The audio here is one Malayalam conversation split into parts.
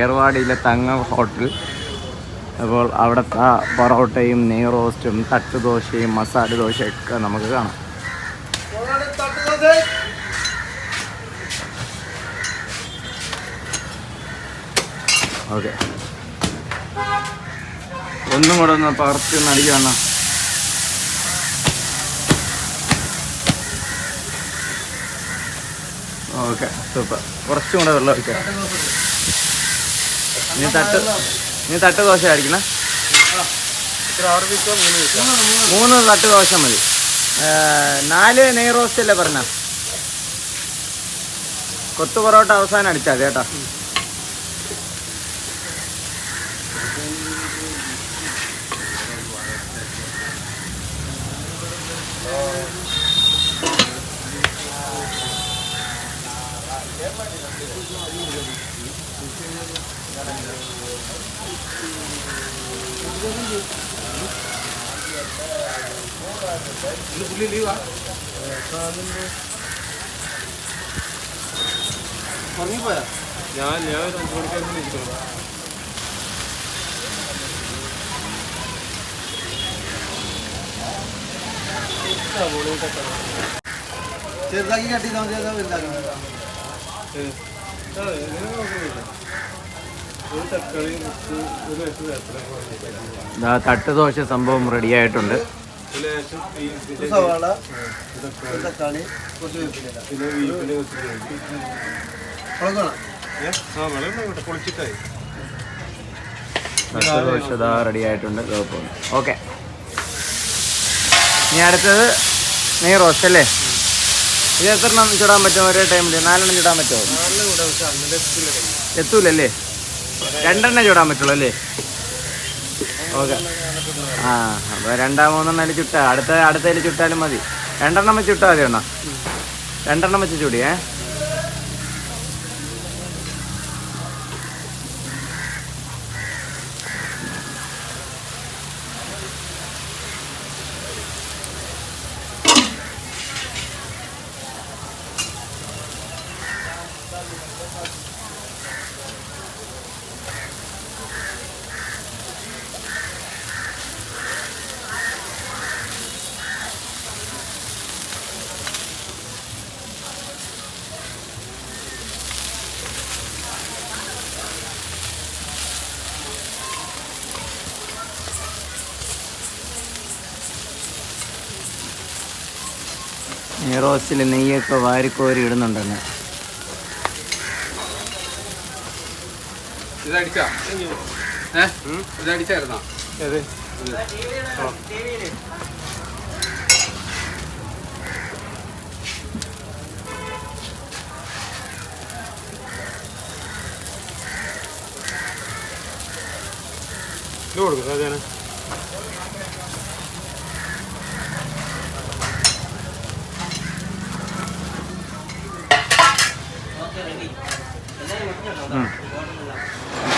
ഏർവാടിയിലെ തങ്ങ ഹോട്ടൽ. അപ്പോൾ അവിടുത്തെ പൊറോട്ടയും നെയ് റോസ്റ്റും തട്ട് ദോശയും മസാല ദോശയൊക്കെ നമുക്ക് കാണാം. ഓക്കെ. ഒന്നും കൂടെ ഒന്ന് ഒന്ന് അടിക്കണം ഓക്കെ സൂപ്പർ കുറച്ചും കൂടെ വെള്ളം ഒഴിക്കാം നീ തട്ട് നീ തട്ട് ദോശ ആയിരിക്കണം മൂന്ന് തട്ട് ദോശ മതി. നാല് നെയ് റോസ്റ്റ് അല്ലേ പറഞ്ഞ? കൊത്തു പൊറോട്ട അവസാനം അടിച്ചാൽ മതി കേട്ടോ. ഞാൻ ഞാൻ ഒരു അഞ്ച് മണിക്കായിരുന്നു ഇരിക്കണം ചെറുതാക്കി കട്ടി താമസിയാതെ വലുതാക്കണം ഒരു തട്ട് ദോശ സംഭവം റെഡി ആയിട്ടുണ്ട്. സവാള തക്കാളി തട്ട് ദോശ റെഡി ആയിട്ടുണ്ട്. ഓക്കെ ഇനി അടുത്തത് നെയ് റോസ്റ്റ് അല്ലേ? ഇത് എത്ര എണ്ണം ചുടാൻ പറ്റും? ഒരേ ടൈമിൽ നാലെണ്ണം ചുടാൻ പറ്റുമോ? എത്തൂലല്ലേ? രണ്ടെണ്ണം ചൂടാൻ പറ്റുള്ളൂ അല്ലേ? ഓക്കെ. ആ അപ്പോൾ രണ്ടാ മൂന്നെണ്ണം അതിൽ ചുട്ടാ. അടുത്ത അടുത്തതിൽ ചുട്ടാലും മതി. രണ്ടെണ്ണം വെച്ച് ചുട്ടാൽ മതി എണ്ണ രണ്ടെണ്ണം വെച്ച് ചുടിയേ. റോസ്റ്റിൽ നെയ്യൊക്കെ വാരിക്കോരി ഇടുന്നുണ്ടെന്ന്. ഇത് കൊടുക്കും സാധാരണ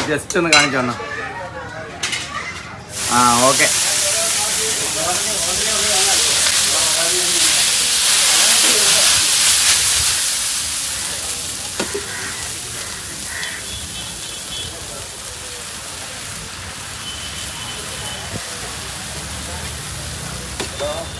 ജസ്റ്റ് ഒന്ന് കാണിച്ചു വന്ന ആ ഓക്കെ. Hello.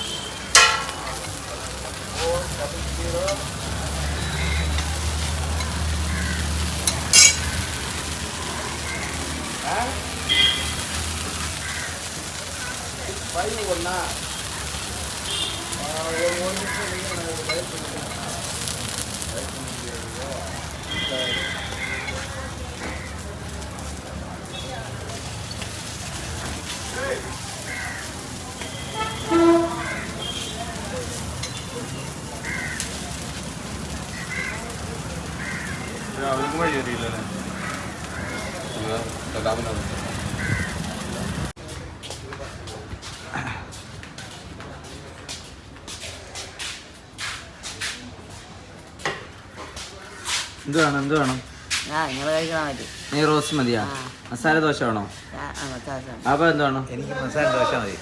ஃபைவ் ஒன்னா ஒரு ஒரு நிமிஷம் நீங்கள் நான் டைப் பண்ணிக்கிறேன் മതിയാ? ആ. മസാല ദോശ വേണോ? ആ, മതിയാ മസാല. അപ്പൊ എന്ത് വേണം? എനിക്ക് മസാല ദോശ മതി.